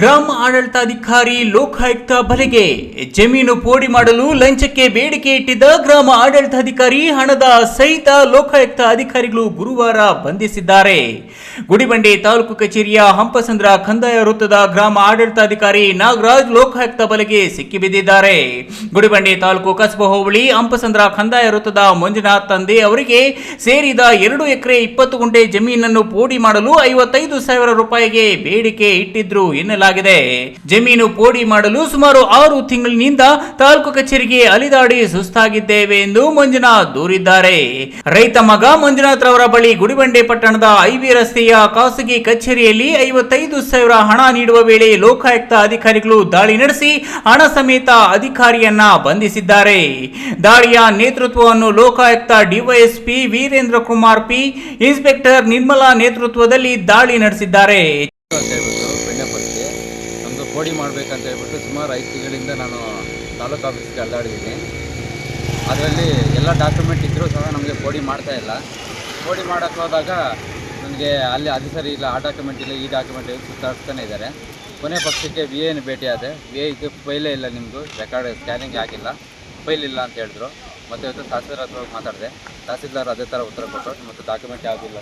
ಗ್ರಾಮ ಆಡಳಿತಾಧಿಕಾರಿ ಲೋಕಾಯುಕ್ತ ಬಲೆಗೆ ಜಮೀನು ಪೋಡಿ ಮಾಡಲು ಲಂಚಕ್ಕೆ ಬೇಡಿಕೆ ಇಟ್ಟಿದ್ದ ಗ್ರಾಮ ಆಡಳಿತಾಧಿಕಾರಿ ಹಣದ ಸಹಿತ ಲೋಕಾಯುಕ್ತ ಅಧಿಕಾರಿಗಳು ಗುರುವಾರ ಬಂಧಿಸಿದ್ದಾರೆ. ಗುಡಿಬಂಡೆ ತಾಲೂಕು ಕಚೇರಿಯ ಹಂಪಸಂದ್ರ ಕಂದಾಯ ವೃತ್ತದ ಗ್ರಾಮ ಆಡಳಿತಾಧಿಕಾರಿ ನಾಗರಾಜ್ ಲೋಕಾಯುಕ್ತ ಬಲೆಗೆ ಸಿಕ್ಕಿಬಿದ್ದಿದ್ದಾರೆ ಗುಡಿಬಂಡೆ ತಾಲೂಕು ಕಸಬ ಹೋಬಳಿ ಹಂಪಸಂದ್ರ ಕಂದಾಯ ವೃತ್ತದ ಮಂಜುನಾಥ್ ತಂದೆ ಅವರಿಗೆ ಸೇರಿದ ಎರಡು ಎಕರೆ ಇಪ್ಪತ್ತು ಗುಂಟೆ ಜಮೀನನ್ನು ಪೋಡಿ ಮಾಡಲು ಐವತ್ತೈದು ಸಾವಿರ ರೂಪಾಯಿಗೆ ಬೇಡಿಕೆ ಇಟ್ಟಿದ್ರು ಎನ್ನಲಾಗಿದೆ. ಜಮೀನು ಪೋಡಿ ಮಾಡಲು ಸುಮಾರು ಆರು ತಿಂಗಳಿನಿಂದ ತಾಲೂಕು ಕಚೇರಿಗೆ ಅಲಿದಾಡಿ ಸುಸ್ತಾಗಿದ್ದೇವೆ ಎಂದು ಮಂಜುನಾಥ್ ದೂರಿದ್ದಾರೆ. ರೈತ ಮಗ ಮಂಜುನಾಥ್ ರವರ ಬಳಿ ಗುಡಿಬಂಡೆ ಪಟ್ಟಣದ ಐವಿ ರಸ್ತೆಯ ಖಾಸಗಿ ಕಚೇರಿಯಲ್ಲಿ ಐವತ್ತೈದು ಸಾವಿರ ಹಣ ನೀಡುವ ವೇಳೆ ಲೋಕಾಯುಕ್ತ ಅಧಿಕಾರಿಗಳು ದಾಳಿ ನಡೆಸಿ ಹಣ ಸಮೇತ ಅಧಿಕಾರಿಯನ್ನ ಬಂಧಿಸಿದ್ದಾರೆ. ದಾಳಿಯ ನೇತೃತ್ವವನ್ನು Lokayukta DYSP Virendra Kumar P, inspector Nirmala ನೇತೃತ್ವದಲ್ಲಿ ದಾಳಿ ನಡೆಸಿದ್ದಾರೆ. ಪೋಡಿ ಮಾಡಬೇಕಂತ ಹೇಳ್ಬಿಟ್ಟು ಸುಮಾರು ಐದು ತಿಂಗಳಿಂದ ನಾನು ತಾಲೂಕು ಆಫೀಸ್ಗೆ ಅಲ್ಲಾಡಿದ್ದೀನಿ ಅದರಲ್ಲಿ ಎಲ್ಲ ಡಾಕ್ಯುಮೆಂಟ್ ಇದ್ದರೂ ಸಹ ನಮಗೆ ಪೋಡಿ ಮಾಡ್ತಾ ಇಲ್ಲ. ಪೋಡಿ ಮಾಡೋಕ್ಕೆ ಹೋದಾಗ ನನಗೆ ಅಲ್ಲಿ ಅದು ಸರಿ ಇಲ್ಲ, ಆ ಡಾಕ್ಯುಮೆಂಟ್ ಇಲ್ಲ, ಈ ಡಾಕ್ಯುಮೆಂಟ್ ಇಲ್ಲ ಸುತ್ತಾಡ್ತಾನೆ ಇದ್ದಾರೆ. ಕೊನೆ ಪಕ್ಷಕ್ಕೆ ವಿ ಎನ ಭೇಟಿ ಆದೆ ವಿ ಐಗೆ ಫೈಲೇ ಇಲ್ಲ ನಿಮ್ಮದು ರೆಕಾರ್ಡ್ ಸ್ಕ್ಯಾನಿಂಗ್ ಆಗಿಲ್ಲ. ಫೈಲ್ ಇಲ್ಲ ಅಂತ ಹೇಳಿದ್ರು. ಮತ್ತು ಇವತ್ತು ತಹಸೀಲ್ದಾರ್ ಹತ್ರ ಮಾತಾಡಿದೆ. ತಹಸೀಲ್ದಾರ್ ಅದೇ ಥರ ಉತ್ತರ ಕೊಟ್ಟರು, ಮತ್ತು ಡಾಕ್ಯುಮೆಂಟ್ ಯಾವುದಿಲ್ಲ